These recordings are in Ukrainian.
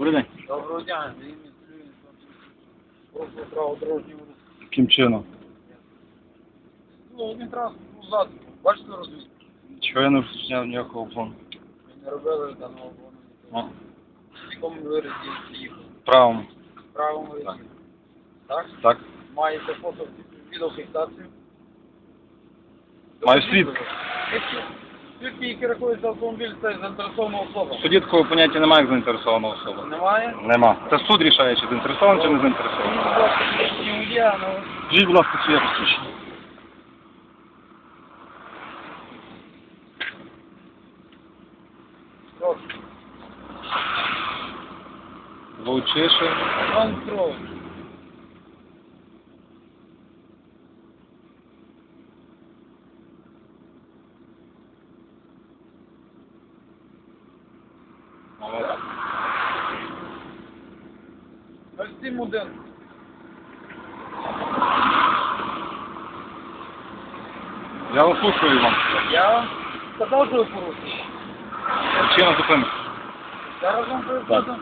Добрий день. Доброго дня, Просто право дорожнього руху. Яким чином? Ну, один раз назад, бачите розвідку? Чого я не вчиняв ніякого обгону? Ми не робили даного обгону. А, В якому виразі їхали? правому. В правому виразі. Так? Так. Маєте фото відеофіксацію? Маю свідка. Свідки, які рахується автомобіль, це заінтересована особа. В суді такого поняття немає як заінтересована особа. Немає? Нема. Це суд рішає, чи заінтересований, чи не заінтересований. будь ласка, свідчення водія, ну, Скажіть, будь ласка, своє посвідчення. прошу. Лучише. Іван Петрович. Ось. Я вас слухаю, Іван. Я сказав, що ви порушили. Причина зупинки. Зараз вам поясню.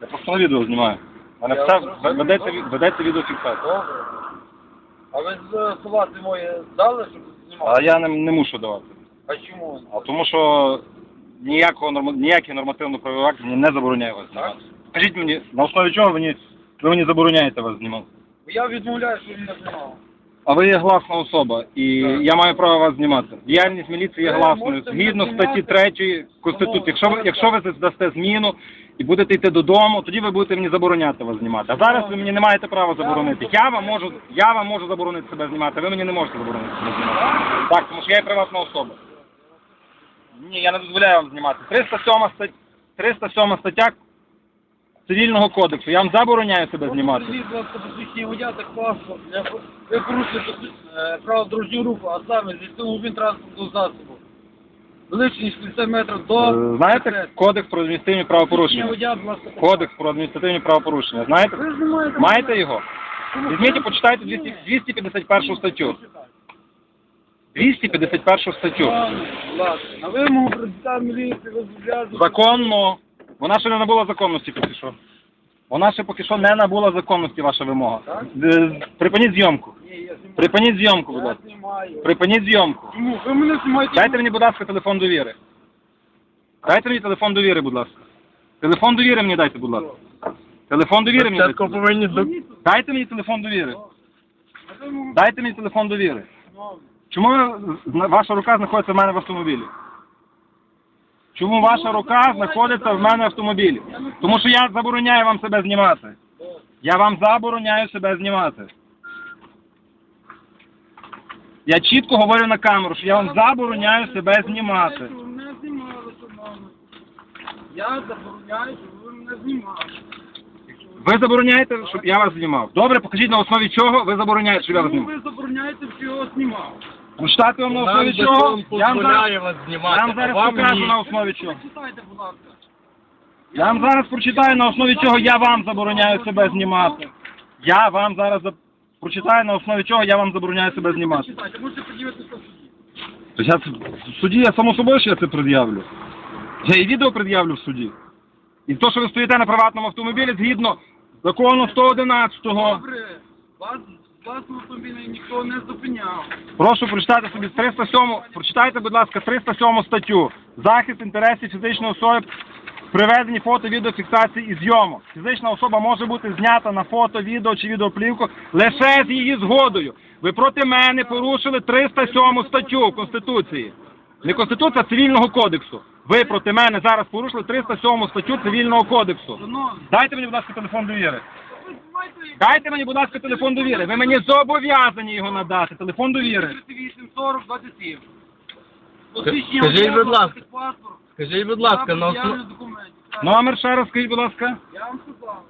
Я просто на відео знімаю. Мене Я все зрозумів. ведеться, ві- ведеться відеофіксація. Добре. А ви з салати моє дали, щоб А знімати? я не, не мушу давати. А чому? А тому що ніякого норма... ніякий нормативно-правовий акт мені не забороняє вас знімати. Скажіть мені, на основі чого ви мені, ви мені забороняєте вас знімати? Я відмовляю, що ви мене знімали. А ви є гласна особа, і Так. я маю право вас знімати. Діяльність міліції є Ви гласною. можете Згідно мене статті знімати. 3 Конституції. Тому Якщо ви, зараз якщо ви здасте зміну і будете йти додому, тоді ви будете мені забороняти вас знімати. А зараз ви мені не маєте права заборонити. Я вам можу, я вам можу заборонити себе знімати, ви мені не можете заборонити себе знімати. Так, тому що я є приватна особа. Ні, я не дозволяю вам знімати. 307 стаття, 307 стаття Цивільного кодексу. Я вам забороняю себе знімати. Скажіть, будь ласка, посвідчення водія класно. Я- Ви порушуєте е, право дорожнього руху, а саме зі автомобіль транспортного засобу. Величині 60 метрів до... Е, Знаєте кодекс про адміністративні Посвідчення правопорушення? водія, будь ласка, Кодекс про адміністративні правопорушення. Знаєте? Ви ж не маєте... Маєте його? Чому? Візьміть і почитайте 200 251 статтю. 251 статтю. Ладно, ладно. На вимогу президента міліції ви зобов'язані... Законно. Вона ще не набула законності поки що. Вона ще поки що не набула законності, ваша вимога. Так? Е, Припиніть зйомку. Ні, я знімаю. Припиніть зйомку, будь ласка. знімаю. Припиніть зйомку. Чому? Ви мене знімаєте... Дайте мені, будь ласка, телефон довіри. Дайте мені телефон довіри, будь ласка. Телефон довіри мені дайте, будь ласка. Телефон довіри мені дайте. повинні Дайте мені телефон довіри. Дайте мені телефон довіри. Ну, Чому ви- ваша рука знаходиться в мене в автомобілі? Чому ваша рука знаходиться в мене в автомобілі? Тому що я забороняю вам себе знімати. Я вам забороняю себе знімати. Я чітко говорю на камеру, що я вам забороняю себе знімати. Ви мене знімали, шановні. Я забороняю, щоб ви мене знімали. Ви забороняєте, щоб я вас знімав. Добре, покажіть на основі чого ви забороняєте, щоб я вас Чому знімав. ви забороняєте, що його знімав? Почитати вам на Нам основі чого? закон Я вам дозволяє зараз, вас я вам а зараз вам покажу ні. на основі чого. Читайте, будь ласка. Я вам зараз прочитаю на основі чого я вам забороняю себе знімати. Я вам зараз за- прочитаю на основі чого я вам забороняю себе знімати. Читайте, можете подивитися в суді. Я це- в суді я само собою що я це пред'явлю. Я і відео пред'явлю в суді. І то, що ви стоїте на приватному автомобілі, згідно закону 111-го. Добре, вас, вас автомобілі ніхто не зупиняв. Прошу прочитати собі 307, прочитайте, будь ласка, 307 статтю. Захист інтересів фізичної особи при веденні фото, відеофіксації і зйомок. Фізична особа може бути знята на фото, відео чи відеоплівку лише з її згодою. Ви проти мене порушили 307 статтю Конституції. Не Конституція, а Цивільного кодексу. Ви проти мене зараз порушили 307 статтю Цивільного кодексу. Дайте мені, будь ласка, телефон довіри. Дайте мені, будь ласка, телефон довіри. Ви мені зобов'язані його надати. Телефон довіри. 38, 40, 27. Посвідчення Скажіть, водія, будь ласка. паспорт. Скажіть, будь ласка, на Наявність. Номер ще раз скажіть, будь ласка. Я вам сказав.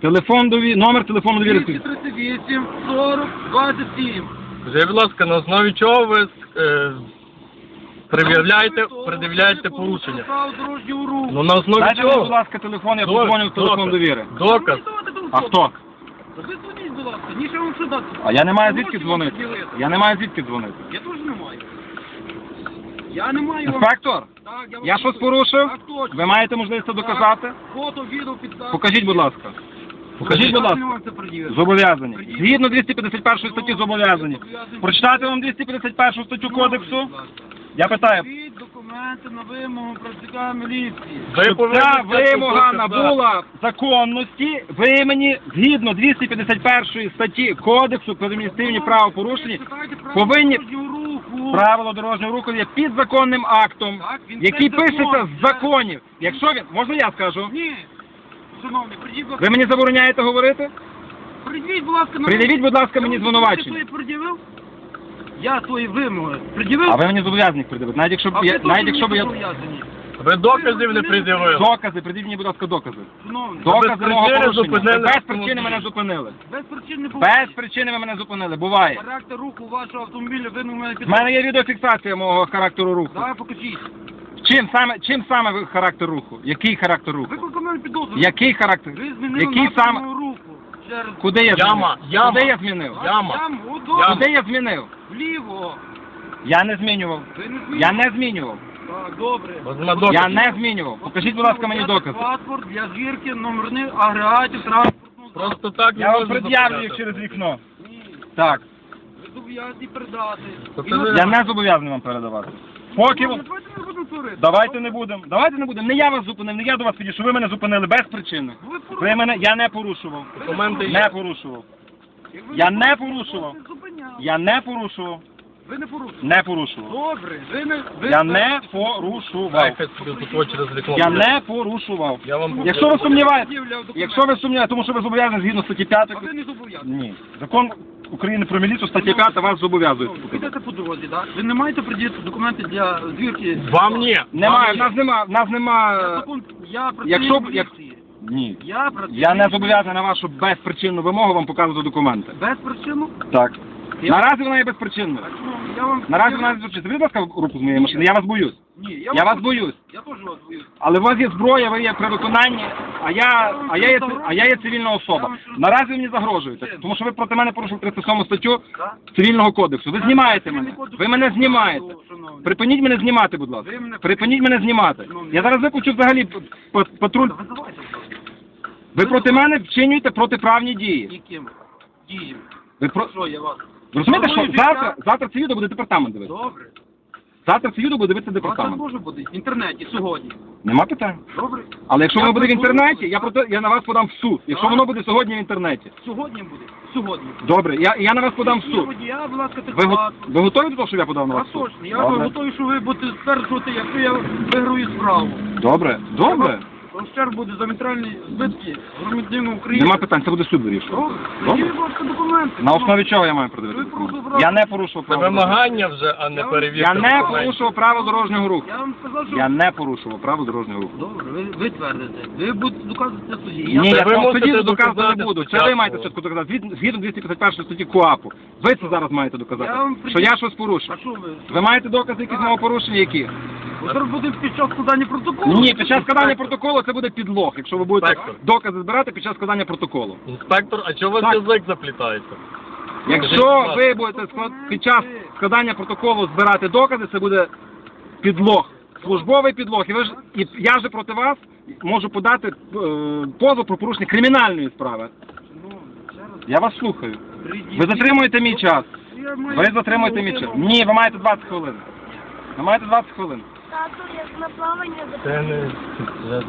Телефон довіри, номер телефону довіри. скажіть. 238, 40, 27. Скажіть, будь ласка, на основі чого ви е, пред'являєте, пред'являєте порушення? Ну на основі Дайте мені, будь чого? ласка, телефон, я подзвоню в телефон довіри. Доказ. А хто? Ви дзвоніть, будь ласка, ніщо вам що дати. А я не маю звідки дзвонити. Я не маю звідки дзвонити. Я теж не маю. Я не маю вам... Інспектор, Так, я, вам я щось порушив? Так, точно. Ви маєте можливість це доказати? Фото, відео, підставки. Покажіть, будь ласка. Покажіть, будь ласка. вам це пред'явити. Зобов'язані. Згідно 251 статті зобов'язані. Прочитати вам 251 статтю кодексу? Я питаю, Від документи на вимогу працівника міліції. Ви щоб повинні ця це вимога доказати. набула законності, ви мені згідно 251 статті Кодексу про адміністративні правопорушення Читайте правила повинні дорожнього руху. правило дорожнього руху є підзаконним актом, Так, він який це закон. пишеться з законів. Якщо він, можна я скажу? Ні. Шановний, придіть, будь ласка. Ви мені забороняєте говорити? Придіть, будь ласка, на Пред'явіть, будь ласка, мені звинувачення. пред'явив? Я свої вимоги пред'явив? А ви мені зобов'язані їх придивити. Навіть якщо б я, навіть мені якщо б я. Ви доказів не пред'явили. докази, придивіть мені, будь ласка, докази. Докази без мого порушення. зупинили Без автомобіль. причини мене зупинили. без причин не було. Без причини ви мене зупинили. Буває. Характер руху вашого автомобіля ви у мене В мене є відеофіксація мого характеру руху. Давай покажіть. Чим саме, чим саме ви характер руху? Який характер руху? Ви по мене підозрюєте. Який характер? Ви змінили Який напрямок саме? руху. Через... Куди я Яма, змінив? яма. Куди я змінив? Яма. Яму, от. Куди я змінив? Вліво. Я не змінював. Ви не змінили. Я не змінював. Так, добре. Я не змінював. Покажіть, будь ласка, мені докази. Паспорт для звірки номерних агрегатів транспортного Просто так Я вам пред'явлю їх через вікно. Ні. Так. Ви зобов'язані передати. Ви- Я не зобов'язаний вам передавати. Поки ви... Ну, Давайте не будемо творити. Давайте не будемо. Давайте не будемо. Не я вас зупинив, не я до вас підійшов. Ви мене зупинили без причини. Ви порушили. Ви мене, я не порушував. Документи Не порушував. Я не не порушував. зупиняли. Я не порушував. Ви не порушили. Не порушував. Добре, ви не... Ви Я не порушував. Дайте собі тут очі через. Я не порушував. Я вам Якщо ви сумніваєтесь, якщо ви сумніваєтесь, тому що ви зобов'язані згідно статті 5. А ви не зобов'язані. Ні. Закон України про міліцію, стаття 5 вас зобов'язує. Ви йдете по дорозі, так? Ви не маєте придіти документи для звірки? Вам ні. Немає, Вам в нас нема, в нас Я нема. закон, я працюю Якщо в б- як-. Ні. Я працюю. Я не зобов'язаний на вашу безпричинну вимогу вам показувати документи. Без причину? Так. Я- Наразі вона є безпричинною. Я вам... Наразі вона є безпричинною. Будь ласка, руку з моєї машини, я вас боюсь. Ні, я, Я вас боюсь. Я теж вас боюсь. Але у вас є зброя, ви є при виконанні, а я, а я, є, ци- а я є цивільна особа. Наразі ви мені загрожуєте, тому що ви проти мене порушили 37 статтю цивільного кодексу. Ви знімаєте мене. Ви мене знімаєте. Припиніть мене знімати, будь ласка. Припиніть мене знімати. Я зараз виключу взагалі п- п- патруль. Визивайте, будь ласка. Ви проти мене вчинюєте протиправні дії. Яким діям? Ви про Що я вас? ви розумієте, що завтра, завтра це відео буде департамент дивитися. Добре. Завтра це відео буде дивитися департамент. це може бути в інтернеті сьогодні. Нема питань. Добре? Але якщо Я воно буде в інтернеті, я так. проти я на вас подам в суд. Якщо воно буде сьогодні в інтернеті. Сьогодні буде. Сьогодні. Добре, я, я на вас подам в суд. Я, будь ласка, Ви, го- ви готові до того, щоб я подав на вас в суд? точно, я Добре. готовий, що ви будете стверджувати, якщо я виграю справу. Добре, добре. Розчар буде за матеріальні збитки громадянина України. Нема питань, це буде суд вирішувати. Добре. Добре. Які, будь ласка, документи? На основі чого я маю придивити? Ви документи? порушили Я не порушував Це право. дорожнього вимагання вже, а не Я- перевірка. руху. Я не документів. порушував право дорожнього руху. Я вам сказав, що... Я не порушував право дорожнього руху. Добре, ви, ви твердите. Ви будете доказувати на суді. Ні, я ви вам мусите тоді доказати не буду. Це спочатку. ви маєте спочатку доказати. Згідно- Згідно 251 статті КУАПу. Ви це зараз маєте доказати. Вам Що я щось порушив. Що ви? Ви маєте докази якісь мого порушення, які? Ви зараз буде під час складання протоколу? Ні, під час складання протоколу це буде підлог, якщо ви будете Інспектор. докази збирати під час складання протоколу. Інспектор, а чого у Так. язик заплітається? Якщо ви будете склад- під час складання протоколу збирати докази, це буде підлог, службовий підлог. І ви ж і я же проти вас можу подати е, позов про порушення кримінальної справи. Я вас слухаю. Ви затримуєте мій час. Ви затримуєте мій час. Ні, ви маєте 20 хвилин. Ви маєте 20 хвилин. Тату, як на плавання Це не...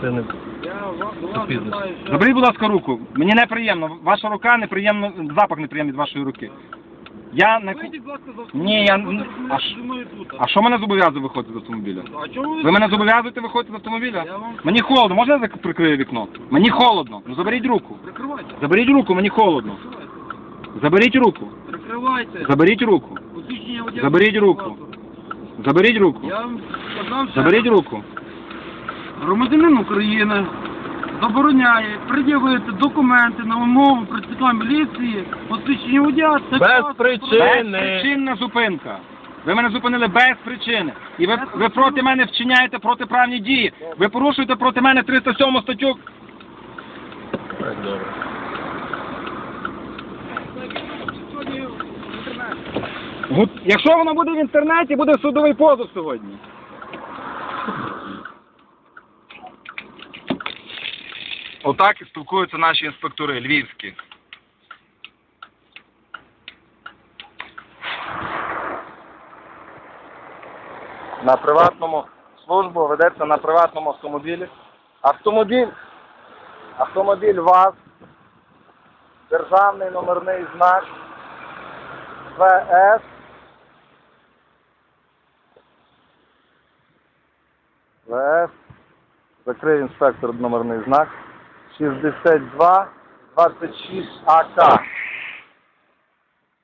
Це, не... Заберіть, будь ласка, руку. Мені неприємно. Ваша рука неприємно, запах неприємний від вашої руки. Я не Вийдіть, будь ласка, з автомобіля. Ні, я- а ж-. А що мене зобов'язує виходити з автомобіля? А чому Ви мене зобов'язуєте виходити з автомобіля? Вам- Мені холодно, можна я зак- прикрию вікно? Мені холодно. Ну заберіть руку. Прикривайте. Заберіть руку, мені холодно. Заберіть руку. Прикривайте. Заберіть руку. Посвідчення водія. Заберіть руку. Заберіть руку. Я вам сказав, що Заберіть руку. громадянин України забороняє пред'явити документи на вимогу працівника міліції, посвідчення водія. це Без паспорт. причин. Безпричинна зупинка. Ви мене зупинили без причини. І ви, ви проти мене вчиняєте протиправні дії. Ви порушуєте проти мене 307 статтю. Так, добре. Якщо воно буде в інтернеті, буде судовий позов сьогодні. Отак і спілкуються наші інспектори львівські. На приватному службу ведеться на приватному автомобілі. Автомобіль автомобіль ВАЗ, державний номерний знак ВС. ВС. Закрив інспектор номерний знак 62 26 АК.